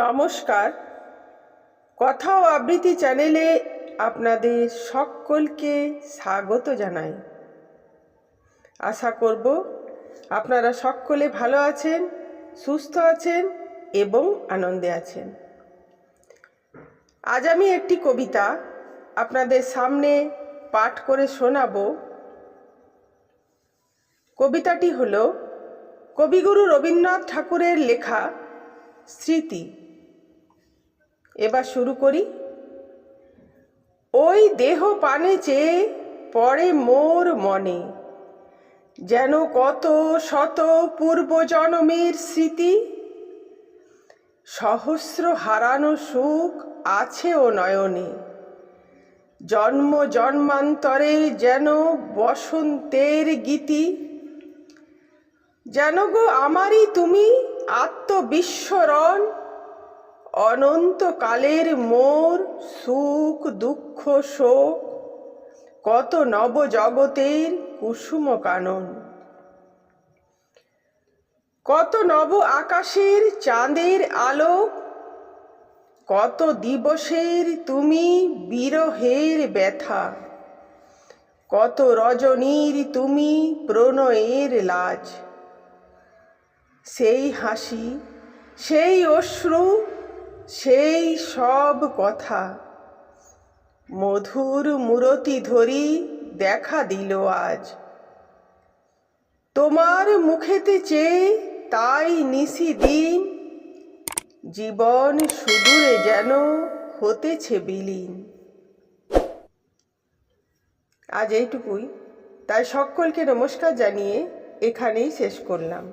নমস্কার। কথা ও আবৃত্তি চ্যানেলে আপনাদের সকলকে স্বাগত জানাই। আশা করব আপনারা সকলে ভালো আছেন, সুস্থ আছেন এবং আনন্দে আছেন। আজ আমি একটি কবিতা আপনাদের সামনে পাঠ করে শোনাব। কবিতাটি হল কবিগুরু রবীন্দ্রনাথ ঠাকুরের লেখা স্মৃতি। এবার শুরু করি। ওই দেহ পানে চেয়ে পড়ে মোর মনে, যেন কত শত পূর্ব পূর্বজন্মের স্মৃতি। সহস্র হারানো সুখ আছে ও নয়নে, জন্ম জন্মান্তরে যেন বসন্তের গীতি। যেন গো আমারই তুমি আত্মবিস্মরণ অনন্তকালের মোর সুখ, দুঃখ, শোক, কত নবজগতের কুসুম কানন। কত নব আকাশের চাঁদের আলো, কত দিবসের তুমি বিরহের ব্যথা, কত রজনীর তুমি প্রণয়ের লাজ। সেই হাসি, সেই অশ্রু সেই সব কথা মধুর মূরতি ধরি দেখা দিল আজ। তোমার মুখেতে চেয়ে তাই নিশি দিন, জীবন সুদূরে যেন হতেছে বিলীন। আজ এইটুকুই। তাই সকলকে নমস্কার জানিয়ে এখানেই শেষ করলাম।